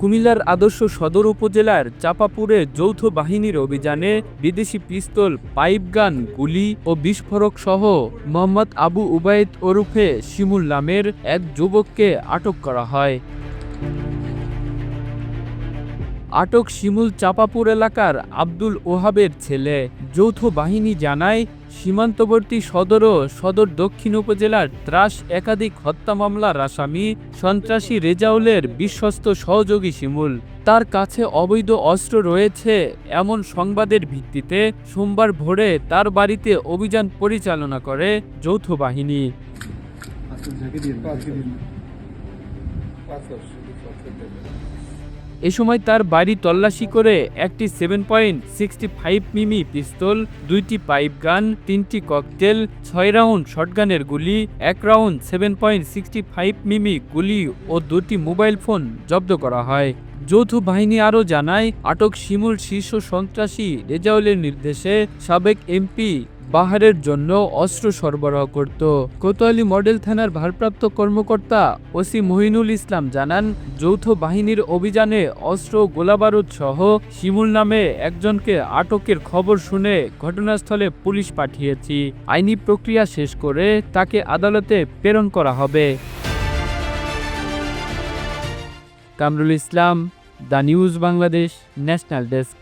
কুমিল্লার আদর্শ সদর উপজেলার চাপাপুরে যৌথ বাহিনীর অভিযানে বিদেশি পিস্তল পাইপগান গুলি ও বিস্ফোরক সহ মোহাম্মদ আবু উবায়দ ওরুফে শিমুল নামের এক যুবককে আটক করা হয়। আটক শিমুল চাপাপুর এলাকার আব্দুল ওহাবের ছেলে। যৌথ বাহিনী জানায়, সীমান্তবর্তী সদর ও সদর দক্ষিণ উপজেলার ত্রাস একাধিক হত্যা মামলার আসামি সন্ত্রাসী রেজাউলের বিশ্বস্ত সহযোগী শিমুল। তার কাছে অবৈধ অস্ত্র রয়েছে এমন সংবাদের ভিত্তিতে সোমবার ভোরে তার বাড়িতে অভিযান পরিচালনা করে যৌথ বাহিনী। এ সময় তার বাড়ি তল্লাশি করে একটি সেভেন পয়েন্ট সিক্সটি ফাইভ মিমি পিস্তল, দুইটি পাইপ গান তিনটি ককটেল ছয় রাউন্ড শটগানের গুলি, এক round seven point sixty five মিমি গুলি ও দুটি মোবাইল ফোন জব্দ করা হয়। যৌথ বাহিনী আরও জানায়, আটক শিমুল শীর্ষ সন্ত্রাসী রেজাউলের নির্দেশে সাবেক এমপি বাহারের জন্য অস্ত্র সরবরাহ করত। কোতোয়ালি মডেল থানার ভারপ্রাপ্ত কর্মকর্তা ওসি মহিনুল ইসলাম জানান, যৌথ বাহিনীর অভিযানে অস্ত্র গোলাবারুদ সহ শিমুল নামে একজনকে আটকের খবর শুনে ঘটনাস্থলে পুলিশ পাঠিয়েছি। আইনি প্রক্রিয়া শেষ করে তাকে আদালতে প্রেরণ করা হবে। Kamrul Islam, the news Bangladesh national desk.